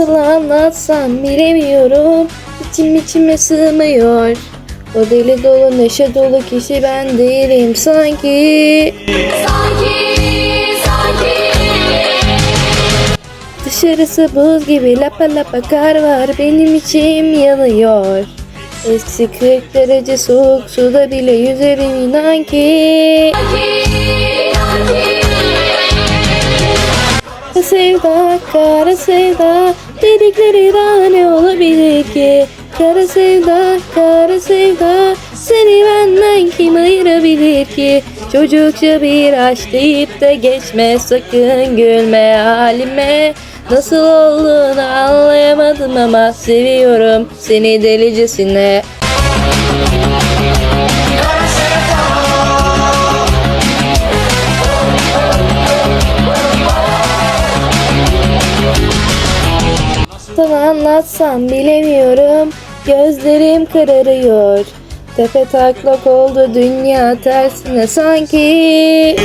Nasıl anlatsam bilemiyorum. İçim içime sığmıyor. O deli dolu neşe dolu kişi ben değilim sanki. Dışarısı buz gibi lapa lapa kar var benim içim yanıyor. Eksi 40 derece soğuk suda bile yüzerim inan ki. Kara sevda, kara sevda Dedikleri daha ne olabilir ki? Kara sevda, kara sevda Seni benden kim ayırabilir ki? Çocukça bir aşk deyip de geçme Sakın gülme halime. Nasıl olduğunu anlayamadım ama Seviyorum seni delicesine Sana anlatsam bilemiyorum. Gözlerim kararıyor Tepe taklak oldu dünya tersine sanki.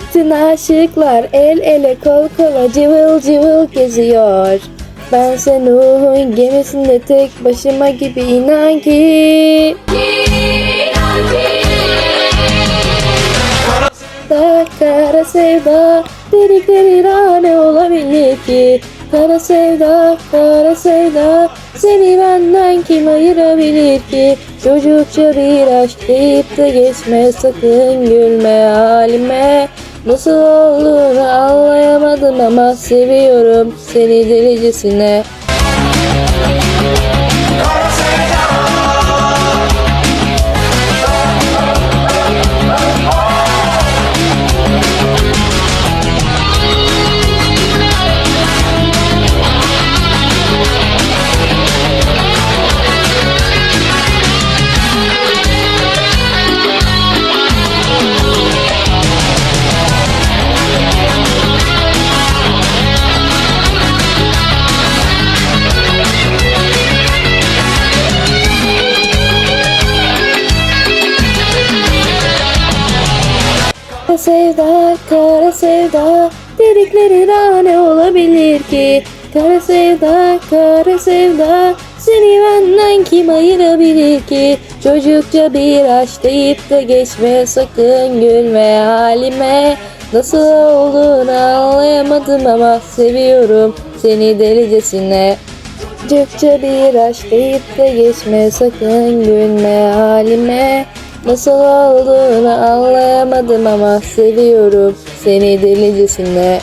Bütün aşıklar el ele kol kola cıvıl cıvıl geziyor. Ben sen Nuh'un gemisinde tek başıma gibi inan ki kara sevda dedikleri ne olabilir ki. Kara sevda, kara sevda Seni benden kim ayırabilir ki? Çocukça bir aşk deyip de geçme Sakın gülme halime. Nasıl olduğunu anlayamadım ama Seviyorum seni delicesine sevda, kara sevda. Dedikleri daha ne olabilir ki? Kara sevda, kara sevda. Seni benden kim ayırabilir ki? Çocukça bir aşk deyip de geçme Sakın gülme halime. Nasıl olduğunu anlayamadım ama Seviyorum seni delicesine. Çocukça bir aşk deyip de geçme Sakın gülme halime. Nasıl olduğunu anlayamadım ama seviyorum seni delicesine.